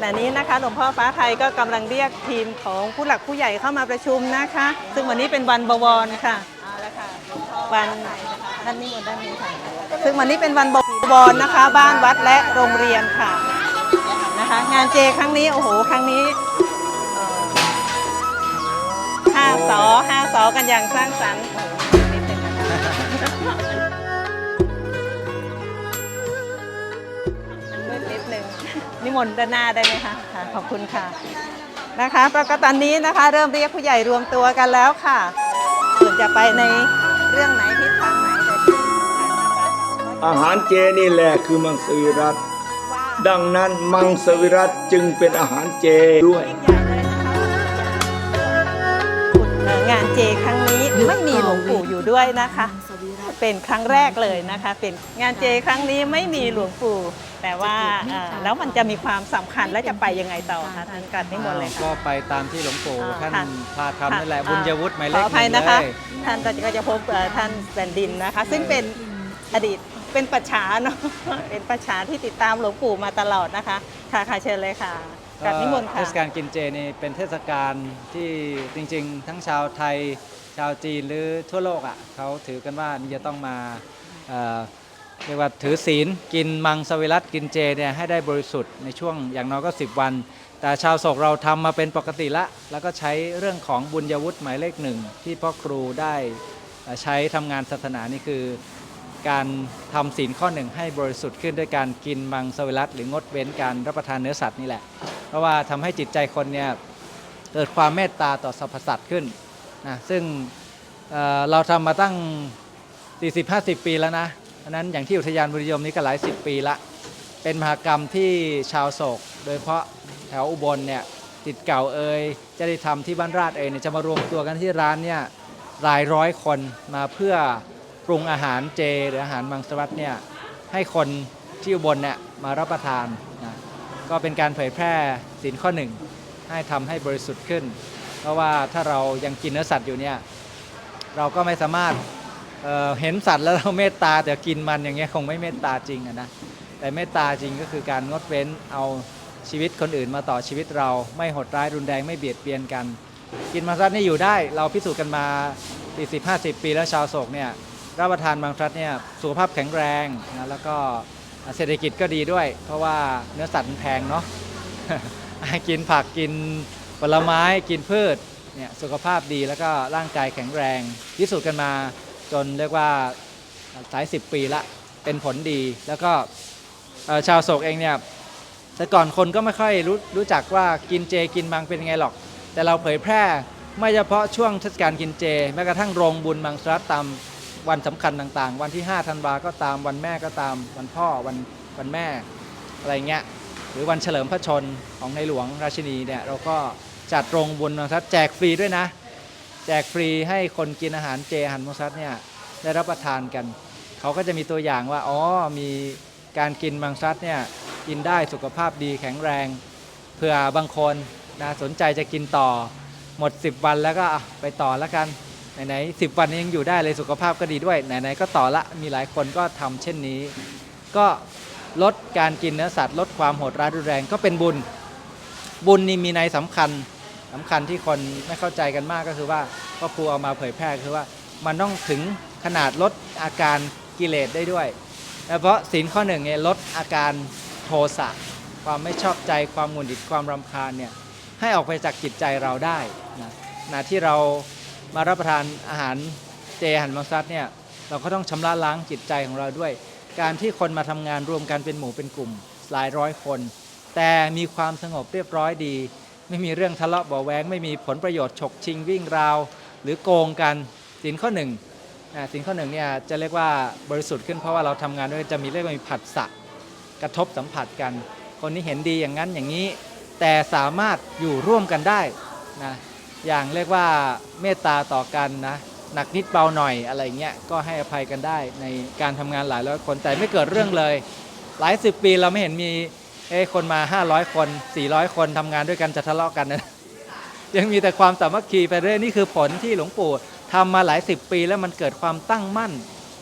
ขณะนี้นะคะหลวงพ่อฟ้าไทยก็กำลังเรียกทีมของผู้หลักผู้ใหญ่เข้ามาประชุมนะคะ ซึ่งวันนี้เป็นวันบวรค่ะเอาละค่ะวันท่านนิมนต์ด้านนี้ค่ะซึ่งวันนี้เป็นวันบวรนะคะ บ้านวัดและโรงเรียนค่ะนะคะ งานเจครั้งนี้โอ้โหครั้งนี้เอ่อห้าสอห้าสอกันอย่างสร้างสรรค์ นิมนต์ด้านหน้าได้ไหมคะค่ะขอบคุณค่ะนะคะแล้วก็ตอนนี้นะคะ เริ่มเรียกผู้ใหญ่รวมตัวกันแล้วค่ะส่วนจะไปในเรื่องไหนทิศทางไหนเดี๋ยวที่อาหารเจนี่แหละคือมังสวิรัตว่าดังนั้นมังสวิรัตจึงเป็นอาหารเจด้วย ยิ่งใหญ่เลยนะคะเอ่องานเจครั้งนี้ไม่มีหลวงปู่อยู่ด้วยนะคะ เป็นครั้งแรกเลยนะคะเป็นงานเจครั้งนี้ไม่มีหลวงปู่ แต่ว่าเอ่อแล้วมันจะมีความสำคัญและจะไปยังไงต่อคะท่านกัดนิมนต์เลยก็ค่ะไปตามที่หลวงปู่อ่าท่านค่ะ พาทำนั่นแหละค่ะบุญยวุฒิหมายขเลอขอหภัยนึ่งนะคะ เลย ท่านก็จะพบเอ่อท่านแผ่นดินนะคะ ซึ่งเป็นอดีตเป็นประชาเนาะเป็นประชาที่ติดตามหลวงปู่มาตลอดนะคะค่ะค่ะเชิญเลยค่ะกัดนิมนต์เทค่ะศกาลกินเจนี่เป็นเทศกาลที่จริงๆ ทั้งชาวไทย ชาวจีนหรือทั่วโลกอะเขาถือกันว่านี่จะต้องมาเเรียกว่าถือศีลกินมังสวิรัตกินเจเนี่ยให้ได้บริสุทธิ์ในช่วงอย่างน้อยก็ 10 วัน แต่ชาวโศกเราทำมาเป็นปกติละ แล้วก็ใช้เรื่องของบุญยวุฒิหมายเลขหนึ่งที่พ่อครูได้ใช้ทำงานศาสนานี่คือการทำศีลข้อหนึ่งให้บริสุทธิ์ขึ้นด้วยการกินมังสวิรัตหรืองดเว้นการรับประทานเนื้อสัตว์นี่แหละ เพราะว่าทำให้จิตใจคนเนี่ยเกิดความเมตตาต่อสรรพสัตว์ขึ้น นะซึ่งเเราทำมาตั้ง 40-50 ปีแล้วนะอันนั้นอย่างที่อุทยานบุรียมนี้ก็หลายสิบปีละ เป็นมหากรรมที่ชาวโศก โดยเฉพาะแถวอุบลเนี่ยติดเก่าเอ่ยจะได้ทำที่บ้านราชเอ่ยเนี่ยจะมารวมตัวกันที่ร้านเนี่ยหลายร้อยคนมาเพื่อปรุงอาหารเจหรืออาหารมังสวิรัตเนี่ยให้คนที่อุบลเนี่ยมารับประทานนะก็เป็นการเผยแพร่ศีลข้อหนึ่งให้ทำให้บริสุทธิ์ขึ้น เพราะว่าถ้าเรายังกินเนื้อสัตว์อยู่เนี่ยเราก็ไม่สามารถเเห็นสัตว์แล้วเราเมตตาแต่กินมันอย่างเงี้ยคงไม่เมตตาจริงนะแต่เมตตาจริงก็คือการงดเว้นเอาชีวิตคนอื่นมาต่อชีวิตเราไม่หดร้ายรุนแรงไม่เบียดเบียนกัน กินมังสวิรัตนี่อยู่ได้ เราพิสูจน์กันมา 40 50 ปีแล้วชาวโศกเนี่ยรับประทานมังสวิรัตเนี่ยสุขภาพแข็งแรงนะแล้วก็เศรษฐกิจก็ดีด้วย เพราะว่าเนื้อสัตว์แพงเนาะกินผักกิน ผลไม้กินพืชเนี่ยสุขภาพดีแล้วก็ร่างกายแข็งแรงพิสูจน์กันมาจนเรียกว่าหลายสิบปีละเป็นผลดีแล้วก็ชาวโศกเองเนี่ยแต่ก่อนคนก็ไม่ค่อยรู้รู้จักว่ากินเจกินมังเป็นไงหรอก แต่เราเผยแพร่ไม่เฉพาะช่วงเทศกาลกินเจ แม้กระทั่งโรงบุญมังสรัตตามวันสำคัญต่างๆ วันที่5ธันวาก็ตามวันแม่ก็ตามวันพ่อวันวันแม่อะไรเงี้ยหรือวันเฉลิมพระชนของในหลวงราชินีเนี่ยเราก็ จัดโรงบุญมังสวิรัตแจกฟรีด้วยนะ แจกฟรีให้คนกินอาหารเจอาหารมังสวิรัตเนี่ยได้รับประทานกัน เขาก็จะมีตัวอย่างว่า อ๋อ มีการกินมังสวิรัตเนี่ยกินได้สุขภาพดีแข็งแรงเผื่อบางคนนะสนใจจะกินต่อหมด 10 วันแล้วก็ไปต่อแล้วกันไหนๆสิวันนี้ยังอยู่ได้เลยสุขภาพก็ดีด้วยไหนๆก็ต่อละมีหลายคนก็ทำเช่นนี้ ก็ลดการกินเนื้อสัตว์ลดความโหดร้ายรุนแรงก็เป็นบุญ บุญนี่มีในสำคัญ สำคัญที่คนไม่เข้าใจกันมากก็คือว่าพ่อครูเอามาเผยแพร่คือว่ามันต้องถึงขนาดลดอาการกิเลสได้ด้วย เพราะศีลข้อหนึ่งเนี่ยลดอาการโทสะความไม่ชอบใจความหงุดหงิดความรำคาญเนี่ยให้ออกไปจากจิตใจเราได้นะนะที่เรามารับประทานอาหารเจอาหารมังสวิรัตเนี่ยเราก็ต้องชำระล้างจิตใจของเราด้วย การที่คนมาทำงานรวมกันเป็นหมู่เป็นกลุ่มหลายร้อยคน แต่มีความสงบเรียบร้อยดี ไม่มีเรื่องทะเลาะเบาแวงไม่มีผลประโยชน์ฉกชิงวิ่งราว หรือโกงกันสินข้อหนึ่งสิ่งข้อหนึ่งเนี่ยจะเรียกว่าบริสุทธิ์ขึ้นเพราะว่าเราทำงานด้วยจะมีเรียกว่ามีผัสสะกระทบสัมผัสกัน คนนี้เห็นดีอย่างนั้นอย่างนี้ แต่สามารถอยู่ร่วมกันได้นะอย่างเรียกว่าเมตตาต่อกันนะหนักนิดเบาหน่อยอะไรเงี้ยก็ให้อภัยกันได้ในการทำงานหลายร้อยคนแต่ไม่เกิดเรื่องเลย หลายสิบปีเราไม่เห็นมี เอ้คนมา 500 คน 400 คนทำงานด้วยกันจะทะเลาะกันนะยังมีแต่ความสามัคคีไปเรื่อยนี่คือผลที่หลวงปู่ทำมาหลายสิบปีแล้วมันเกิดความตั้งมั่น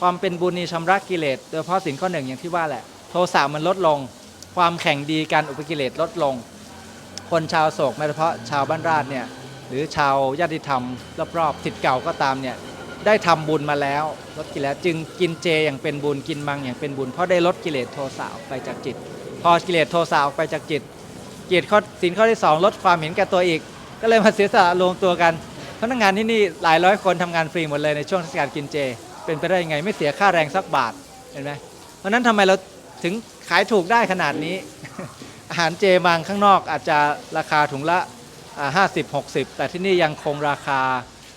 ความเป็นบุญนีชำระกิเลสโดยเฉพาะสิ่งข้อหนึ่งอย่างที่ว่าแหละ โทสะมันลดลง ความแข่งดีการอุปกิเลสลดลง คนชาวโศกไม่เฉพาะชาวบ้านราชเนี่ยหรือชาวญาติธรรมรอบๆทิศเก่าก็ตามเนี่ยได้ทำบุญมาแล้วลดกิเลสจึงกินเจอย่างเป็นบุญกินมังอย่างเป็นบุญเพราะได้ลดกิเลสโทสะออกไปจากจิต พอกิเลสโทสะออกไปจากจิตกิเลสข้อสินข้อที่สองลดความเห็นแก่ตัวอีก ก็เลยมาเสียสละรวมตัวกันพนักงานที่นี่หลายร้อยคนทำงานฟรีหมดเลยในช่วงเทศกาลกินเจ เป็นไปได้ยังไงไม่เสียค่าแรงสักบาทเห็นไหมเพราะนั้นทำไมเราถึงขายถูกได้ขนาดนี้ อาหารเจบางข้างนอกอาจจะราคาถุงละห้าสิบหกสิบแต่ที่นี่ยังคงราคา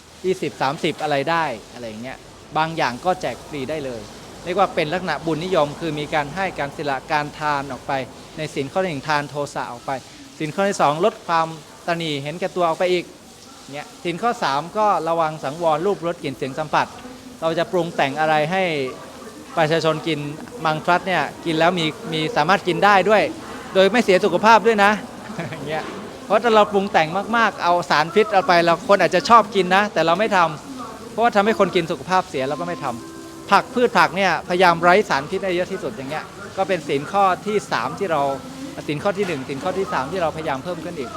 20 30 อะไรได้อะไรอย่างเงี้ยบางอย่างก็แจกฟรีได้เลย เรียกว่าเป็นลักษณะบุญนิยม คือมีการให้การศิละการทานออกไป ในสินข้อที่หนึ่งทานโทสะออกไป สินข้อที่สองลดความตนีเห็นแก่ตัวออกไปอีกเนี่ยสินข้อ 3 ก็ระวังสังวรรูปรสกลิ่นเสียงสัมผัส เราจะปรุงแต่งอะไรให้ประชาชนกินมังทรัสเนี่ยกินแล้วมีมีสามารถกินได้ด้วย โดยไม่เสียสุขภาพด้วยนะเงี้ยเพราะถ้าเราปรุงแต่งมากๆ เอาสารพิษเอาไปเราคนอาจจะชอบกินนะ แต่เราไม่ทำเพราะว่าทำให้คนกินสุขภาพเสียเราก็ไม่ทำ ผักพืชผักเนี่ยพยายามไร้สารพิษได้เยอะที่สุดอย่างเงี้ยก็เป็นสินข้อที่ 3 ที่เราสินข้อที่1สินข้อที่ 3 ที่เราพยายามเพิ่มขึ้นอีก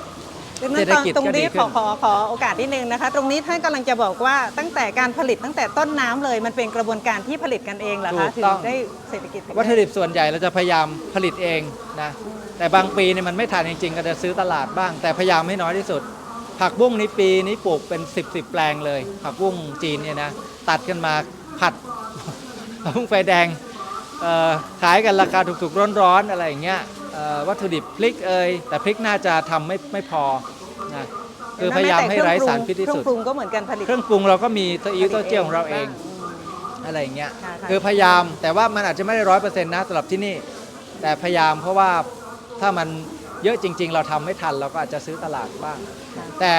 ดังเศรนั้นษฐกิจตรงก็ดีนี้ขึ้ขอนขอขอโอกาสนิดนึงนะคะ ตรงนี้ท่านกำลังจะบอกว่าตั้งแต่การผลิตตั้งแต่ต้นน้ำเลยมันเป็นกระบวนการที่ผลิตกันเองเหรอคะถูถึกงต้องได้เศรษฐกิจถึงวัตถุดิบส่วนใหญ่เราจะพยายามผลิตเองนะแต่บางปีเนี่ยมันไม่ทันจริงๆ ก็จะซื้อตลาดบ้าง แต่พยายามให้น้อยที่สุด ผักบุ้งนี้ปีนี้ปลูกเป็น 10บสแปลงเลย ผักบุ้งจีนเนี่ยนะตัดกันมาผัด ผักบุ้งไฟแดงเอ่อขายกันราคาถูกๆร้อนๆอะไรอย่างเงี้ยเอ่อวัตถุดิบพริกเอยแต่พริกน่าจะทำไม่ไม่พอนะคือพยายามให้ไร้สารพิษที่สุดเครื่องปรุงก็เหมือนกันผลิตเครื่องปรุงเราก็มีซีอิ๊วเต้าเจี้ยวของเราเองมอะไรอย่างเงี้ยค่ะค่ะคือพยายามแต่ว่ามันอาจจะไม่ได้ร้อยเปอร์เซ็นต์นะสำหรับที่นี่ แต่พยายามเพราะว่าถ้ามันเยอะจริง ๆ เราทำไม่ทันเราก็อาจจะซื้อตลาดบ้างค่ะแต่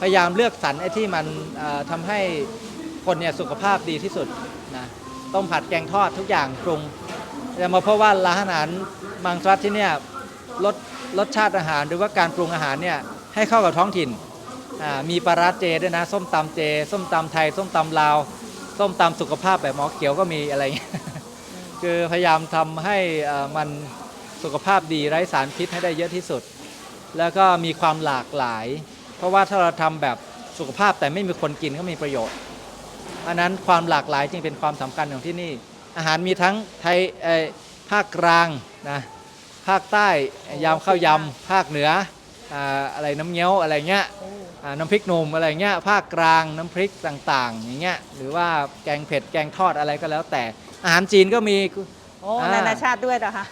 พยายามเลือกสรรไอ้ที่มันเอ่อทำให้คนเนี่ยสุขภาพดีที่สุดนะ ต้มผัดแกงทอดทุกอย่างปรุง แต่มาเพราะว่าร้านอาหารมังสวิรัตที่เนี่ยรสรสชาติอาหารหรือว่าการปรุงอาหารเนี่ยให้เข้ากับท้องถิ่น มีปลาร้าเจด้วยนะ ส้มตำเจ ส้มตำไทย ส้มตำลาว ส้มตำสุขภาพแบบหมอเขียวก็มีอะไรอย่างเงี้ยคือพยายามทำให้มันสุขภาพดีไร้สารพิษให้ได้เยอะที่สุด แล้วก็มีความหลากหลาย เพราะว่าถ้าเราทำแบบสุขภาพแต่ไม่มีคนกินก็มีประโยชน์ อันนั้นความหลากหลายจึงเป็นความสำคัญของที่นี่ อาหารมีทั้งไทยเอ่อภาคกลางนะภาคใต้ยำข้าวยำภาคเหนืออ่าอะไรน้ำเงี้ยวอะไรเงี้ยอ่าน้ำพริกหนุ่มอะไรเงี้ยภาคกลางน้ำพริกต่างๆอย่างเงี้ยหรือว่าแกงเผ็ดแกงทอดอะไรก็แล้วแต่ อาหารจีนก็มีโอ้อ่านานาชาติด้วยเหรอคะ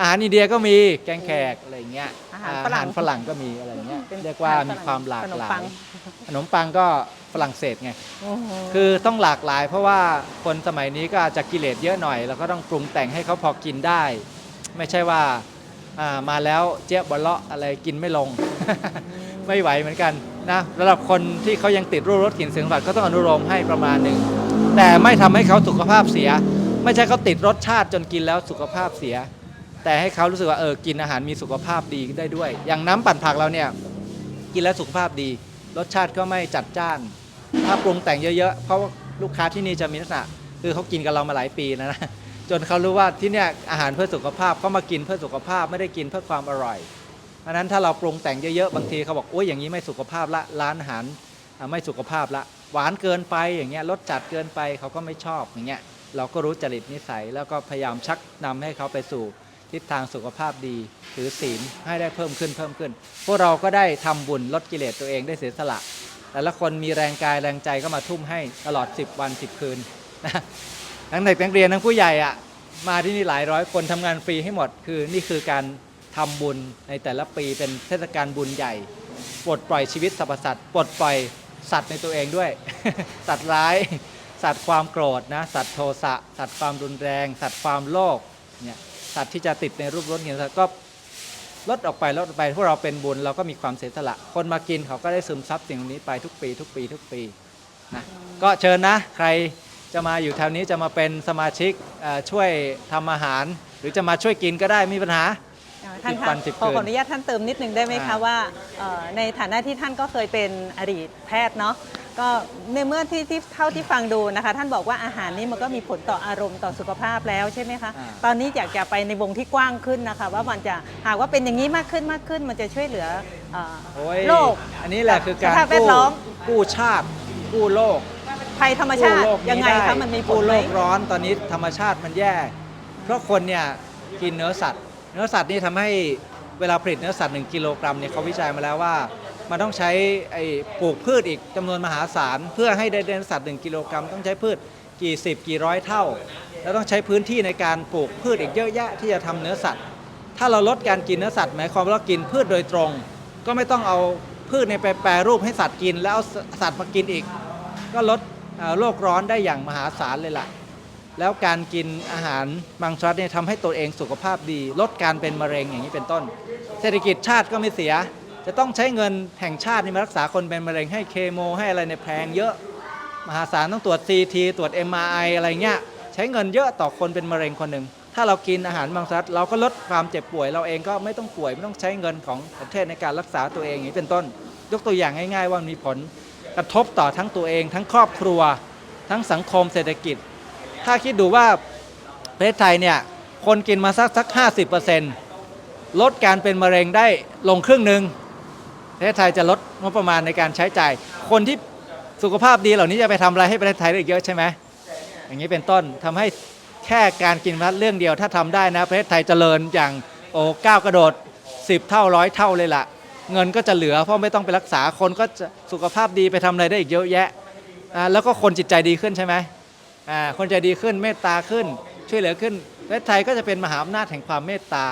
อาหารอินเดียก็มีแกงแขกอะไรเงี้ยอาหารฝรั่งฝรั่งก็มีอะไรเงี้ยเป็นเรียกว่าอาหารฝรั่งมีความหลากหลาขนมปัยงขนมปังก็ ฝรั่งเศสไงโอ้โหคือต้องหลากหลาย เพราะว่าคนสมัยนี้ก็อาจจะกิเลสเยอะหน่อย แล้วก็ต้องปรุงแต่งให้เขาพอกินได้ ไม่ใช่ว่าอ่ามาแล้วเจี๊ยบบะเลาะอะไรกินไม่ลง ไม่ไหวเหมือนกันนะสำหรับคนที่เขายังติดรูปรสกลิ่นเสียงสัมผัสก็ต้องอนุโลมให้ประมาณหนึ่งแต่ไม่ทำให้เขาสุขภาพเสีย ไม่ใช่เขาติดรสชาติจนกินแล้วสุขภาพเสีย แต่ให้เขารู้สึกว่าเออกินอาหารมีสุขภาพดีได้ด้วย อย่างน้ำปั่นผักเราเนี่ยกินแล้วสุขภาพดี รสชาติก็ไม่จัดจ้าน ถ้าปรุงแต่งเยอะๆ เพราะลูกค้าที่นี่จะมีลักษณะคือเขากินกับเรามาหลายปีแล้วนะจนเขารู้ว่าที่เนี่ยอาหารเพื่อสุขภาพเขามากินเพื่อสุขภาพไม่ได้กินเพื่อความอร่อยเพราะนั้นถ้าเราปรุงแต่งเยอะๆบางทีเขาบอกโอ้ยอย่างนี้ไม่สุขภาพละร้านอาหารไม่สุขภาพละหวานเกินไปอย่างเงี้ยรสจัดเกินไปเขาก็ไม่ชอบอย่างเงี้ยเราก็รู้จริตนิสัย แล้วก็พยายามชักนำให้เขาไปสู่ทิศทางสุขภาพดีถือศีลให้ได้เพิ่มขึ้นเพิ่มขึ้น พวกเราก็ได้ทำบุญลดกิเลสตัวเองได้เสียสละ แต่ละคนมีแรงกายแรงใจก็มาทุ่มให้ตลอด 10 วัน 10 คืนนะทั้งเด็กนักเรียนทั้งผู้ใหญ่อะมาที่นี่หลายร้อยคนทำงานฟรีให้หมด คือนี่คือการทำบุญในแต่ละปีเป็นเทศกาลบุญใหญ่ปลดปล่อยชีวิตสรรพสัตว์ปลดปล่อยสัตว์ในตัวเองด้วย สัตว์ร้าย สัตว์ความโกรธนะ สัตว์โทสะ สัตว์ความรุนแรง สัตว์ความโลภ เนี่ย สัตว์ที่จะติดในรูปรสเงินก็ ลดออกไปลดออกไปพวกเราเป็นบุญเราก็มีความเสียสละ คนมากินเขาก็ได้ซึมซับสิ่งเหล่านี้ไปทุกปี ทุกปีทุกปีนะก็เชิญนะ ใครจะมาอยู่แถวนี้จะมาเป็นสมาชิกเอ่อช่วยทำอาหาร หรือจะมาช่วยกินก็ได้ไม่มีปัญหาอ่าท่านสิบคะวันสิบขอคืนขออนุญาตท่านเติมนิดนึงได้ไหมคะอ่าว่าเอ่อในฐานะที่ท่านก็เคยเป็นอดีตแพทย์เนาะ ก็ในเมื่อที่ที่เท่าที่ฟังดูนะคะ ท่านบอกว่าอาหารนี้มันก็มีผลต่ออารมณ์ต่อสุขภาพแล้วใช่ไหมคะ อ่า ตอนนี้อยากจะไปในวงที่กว้างขึ้นนะคะ ว่ามันจะหากว่าเป็นอย่างนี้มากขึ้นมากขึ้น มันจะช่วยเหลือเอ่อโอ้ยโลก อันนี้แหละคือการสภาพแวดกู้ล้อม กู้ชาติ กู้โลกภัยธรรมชาติกู้โลกยังไงด้คะมันมีผลกู้ไหโลมกร้อนตอนนี้ธรรมชาติมันแย่ เพราะคนเนี่ยกินเนื้อสัตว์ เนื้อสัตว์นี่ทำให้เวลาผลิตเนื้อสัตว์1กิโลกรัมเนี่ยเขาวิจัยมาแล้วว่า มันต้องใช้ไอ้ปลูกพืชอีกจำนวนมหาศาล เพื่อให้ได้เนื้อสัตว์1กิโลกรัมต้องใช้พืชกี่สิบกี่ร้อยเท่า แล้วต้องใช้พื้นที่ในการปลูกพืชอีกเยอะแยะที่จะทำเนื้อสัตว์ ถ้าเราลดการกินเนื้อสัตว์หมายความว่าเรากินพืชโดยตรง ก็ไม่ต้องเอาพืชในไปแปรรูปให้สัตว์กิน แล้วเอาสัตว์มากินอีก ก็ลดโลกร้อนได้อย่างมหาศาลเลยล่ะแล้วการกินอาหารบางชนิดเนี่ยทำให้ตัวเองสุขภาพดี ลดการเป็นมะเร็งอย่างนี้เป็นต้น เศรษฐกิจชาติก็ไม่เสีย จะต้องใช้เงินแห่งชาตินี่มารักษาคนเป็นมะเร็งให้เคโมให้อะไรในแพงเยอะ มหาศาลต้องตรวจ CT ตรวจ MRI อะไรเงี้ยใช้เงินเยอะต่อคนเป็นมะเร็งคนหนึ่งถ้าเรากินอาหารบางชนิดเราก็ลดความเจ็บป่วย เราเองก็ไม่ต้องป่วยไม่ต้องใช้เงินของประเทศในการรักษาตัวเองอย่างนี้เป็นต้น ยกตัวอย่างง่าย ๆ ว่ามีผลกระทบต่อทั้งตัวเอง ทั้งครอบครัว ทั้งสังคมเศรษฐกิจ ถ้าคิดดูว่าประเทศไทยเนี่ยคนกินมาสักสัก 50%ลดการเป็นมะเร็งได้ลงครึ่งหนึ่ง ประเทศไทยจะลดงบประมาณในการใช้จ่าย คนที่สุขภาพดีเหล่านี้จะไปทำอะไรให้ประเทศไทยได้อีกเยอะใช่ไหมอย่างนี้เป็นต้นทำให้แค่การกินมัดเรื่องเดียวถ้าทำได้นะประเทศไทยเจริญอย่างโอ้ก้าวกระโดด 10 เท่าร้อยเท่าเลยล่ะ เงินก็จะเหลือเพราะไม่ต้องไปรักษาคนก็จะสุขภาพดีไปทำอะไรได้อีกเยอะแยะอ่าแล้วก็คนจิตใจดีขึ้นใช่ไหมอ่าคนใจดีขึ้นเมตตาขึ้น ช่วยเหลือขึ้นประเทศไทยก็จะเป็นมหาอำนาจแห่งความเมตตา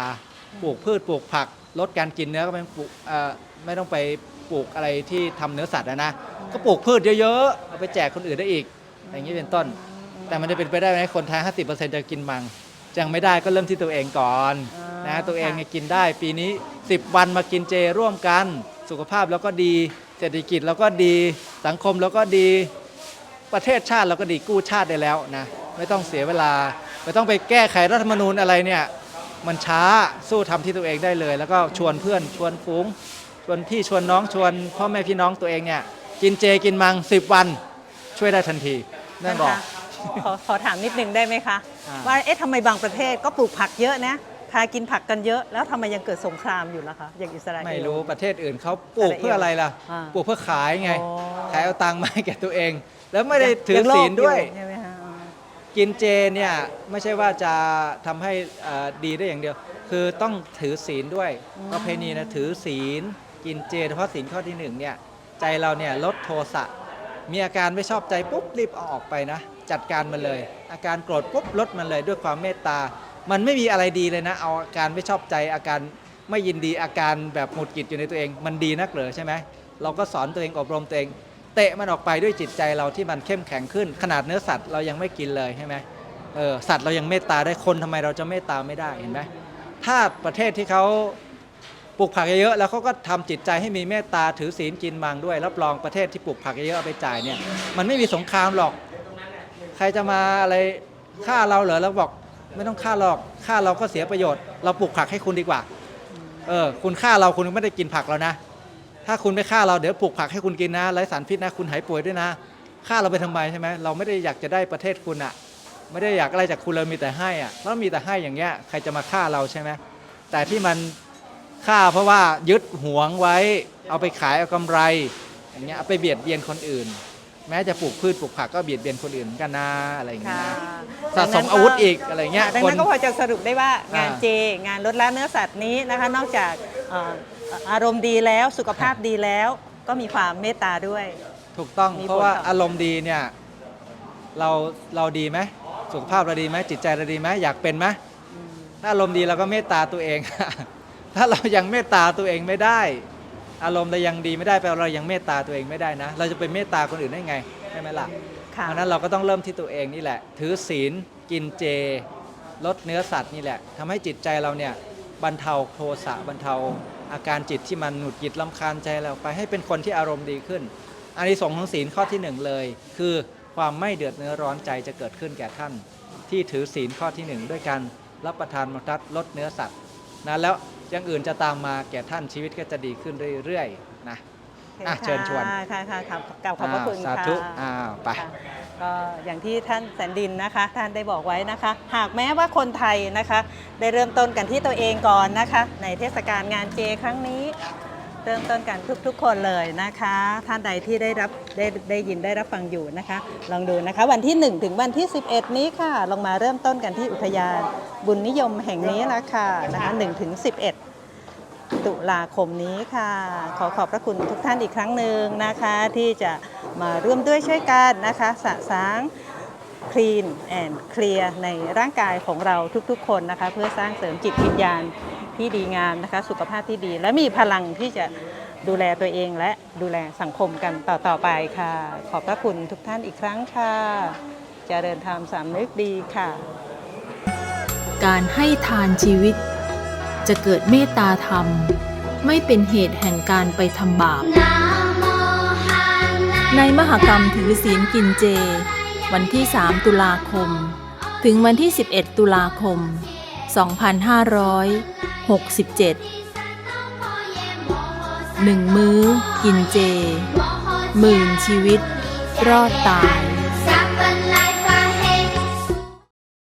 ปลูกพืชปลูกผัก ลดการกินเนื้อก็เป็นปลูกอ่อ ไม่ต้องไปปลูกอะไรที่ทำเนื้อสัตว์นะนะก็ปลูกพืชเยอะๆเอาไปแจกคนอื่นได้อีก อย่างนี้เป็นต้น แต่มันจะเป็นไปได้ไหมคนไทย50%จะกินมังยังไม่ได้ก็เริ่มที่ตัวเองก่อนอ่านนะตัวเองค่ะ เนี่ยกินได้ปีนี้ 10 วันมากินเจร่วมกัน สุขภาพแล้วก็ดี เศรษฐกิจแล้วก็ดีสังคมแล้วก็ดี ประเทศชาติเราก็ดีกู้ชาติได้แล้วนะไม่ต้องเสียเวลา ไม่ต้องไปแก้ไขรัฐธรรมนูญอะไรเนี่ย มันช้าสู้ทำที่ตัวเองได้เลย แล้วก็ชวนเพื่อนชวนฝูงช วนพี่ชวนน้องชวนพ่อแม่พี่น้องตัวเองเนี่ยกินเจกินมัง10วันช่วยได้ทันทีนั่นบอกนะคะขอขอถามนิดนึงได้ไหมคะอ่าว่าเอ๊ะทำไมบางประเทศก็ปลูกผักเยอะนะพากินผักกันเยอะแล้วทำไมยังเกิดสงครามอยู่ล่ะคะอย่างอิสราเอล ไม่รู้ประเทศอื่นเขาปลูกเพื่ออะไรล่ะ อ่าปลูกเพื่อขายไง อ๋อ ขายเอาตังค์มาให้แก่ตัวเอง แล้วไม่ได้ถือยังโลภศีลด้วยอใช่ไหมคะอ่ากินเจเนี่ยไม่ใช่ว่าจะทำให้เอ่อดีได้อย่างเดียว คือต้องถือศีลด้วย ประเพณีนะถือศีล กินเจเฉพาะศีลข้อที่หนึ่งเนี่ยใจเราเนี่ยลดโทสะมีอาการไม่ชอบใจปุ๊บรีบเอาออกไปนะ จัดการมันเลย อาการโกรธปุ๊บลดมันเลยด้วยความเมตตา มันไม่มีอะไรดีเลยนะ เอาอาการไม่ชอบใจอาการไม่ยินดีอาการแบบหงุดหงิดอยู่ในตัวเอง มันดีนักเหรอใช่ไหมเราก็สอนตัวเองอบรมตัวเอง เตะมันออกไปด้วยจิตใจเราที่มันเข้มแข็งขึ้น ขนาดเนื้อสัตว์เรายังไม่กินเลยใช่ไหมเออสัตว์เรายังเมตตาได้คนทำไมเราจะเมตตาไม่ได้เห็นไหมถ้าประเทศที่เขา ลูกผักเยอะๆแล้วเขาก็ทำจิตใจให้มีเมตตาถือศีลกินมังด้วย รับรองประเทศที่ปลูกผักเยอะๆเอาไปจ่ายเนี่ยมันไม่มีสงครามหรอก ใครจะมาอะไรฆ่าเราเหรอเราบอกไม่ต้องฆ่าหรอกฆ่าเราก็เสียประโยชน์ เราปลูกผักให้คุณดีกว่าเออคุณฆ่าเราคุณไม่ได้กินผักแล้วนะ ถ้าคุณไม่ฆ่าเราเดี๋ยวปลูกผักให้คุณกินนะไร้สารพิษนะ คุณหายป่วยด้วยนะฆ่าเราไปทำไมใช่ไหมเราไม่ได้อยากจะได้ประเทศคุณอะไม่ได้อยากอะไรจากคุณเรามีแต่ให้อะแล้วมีแต่ให้อย่างเงี้ยใครจะมาฆ่าเราใช่ไหมแต่ที่มัน ฆ่าเพราะว่ายึดหวงไว้ เอาไปขายเอากำไรอย่างเงี้ยเอาไปเบียดเบียนคนอื่น แม้จะปลูกพืชปลูกผักก็เบียดเบียนคนอื่นเหมือนกันนะอะไรอย่างเงี้ยค่ะนะสะสมอาวุธอีกอะไรเงี้ยดังคนนั้นก็พอจะสรุปได้ว่างานอ่าเจ งานลดละเนื้อสัตว์นี้นะคะ นอกจากเอ่ออารมณ์ดีแล้วสุขภาพดีแล้ว ก็มีความเมตตาด้วย ถูกต้องมีเพราะว่าผลต่ออ อารมณ์ดีเนี่ยเราเราดีไหมสุขภาพเราดีไหมจิตใจเราดีไหมอยากเป็นไหมถ้าอารมณ์ดีเราก็เมตตาตัวเอง ถ้าเรายังเมตตาตัวเองไม่ได้ อารมณ์เรายังดีไม่ได้แปลว่าเรายังเมตตาตัวเองไม่ได้นะ เราจะไปเมตตาคนอื่นได้ไงใช่ไหมล่ะค่ะเพราะฉะนั้นเราก็ต้องเริ่มที่ตัวเองนี่แหละ ถือศีลกินเจ ลดเนื้อสัตว์นี่แหละทำให้จิตใจเราเนี่ยบรรเทาโทสะบรรเทาอาการจิตที่มันหงุดหงิดลำคาญใจเราไปให้เป็นคนที่อารมณ์ดีขึ้นอานิสงส์ของศีลข้อที่หนึ่งเลย คือความไม่เดือดเนื้อร้อนใจจะเกิดขึ้นแก่ท่าน ที่ถือศีลข้อที่หนึ่งด้วยการรับประทานมัทัดลดเนื้อสัตว์นะแล้ว อย่างอื่นจะตามมาแก่ท่านชีวิตก็จะดีขึ้นเรื่อยๆนะอะเชิญชวนค่ะค่ะค่ะครับกล่าวขอบพระคุณอ้าวค่ะสาธุอ้าวไปค่ะก็อย่างที่ท่านแสนดินนะคะ ท่านได้บอกไว้นะคะ หากแม้ว่าคนไทยนะคะ ได้เริ่มต้นกันที่ตัวเองก่อนนะคะ ในเทศกาลงานเจครั้งนี้เริ่มต้นกันทุกๆ คนเลยนะคะ ท่านใดที่ได้รับได้ได้ยินได้รับฟังอยู่นะคะ ลองดูนะคะวันที่ 1 ถึงวันที่ 11 นี้ค่ะ ลงมาเริ่มต้นกันที่อุทยานบุญนิยมแห่งนี้ละค่ะนะคะ1ถึง11 ตุลาคมนี้ค่ะ ขอขอบพระคุณทุกท่านอีกครั้งหนึ่งนะคะ ที่จะมาร่วมด้วยช่วยกันนะคะสะสางคลีนแอนเคลียร์ในร่างกายของเราทุกๆ คนนะคะ เพื่อสร้างเสริมจิตวิญญาณที่ดีงามนะคะ สุขภาพที่ดี และมีพลังที่จะดูแลตัวเองและดูแลสังคมกันต่อๆไปค่ะ ขอบพระคุณทุกท่านอีกครั้งค่ะเจริญธรรมสามนึกดีค่ะ การให้ทานชีวิต จะเกิดเมตตาธรรม ไม่เป็นเหตุแห่งการไปทำบาป ในมหกรรมถือศีลกินเจ วันที่ 3 ตุลาคม ถึงวันที่ 11 ตุลาคม 2567หนึ่งมื้อ กินเจหมื่นชีวิต รอดตาย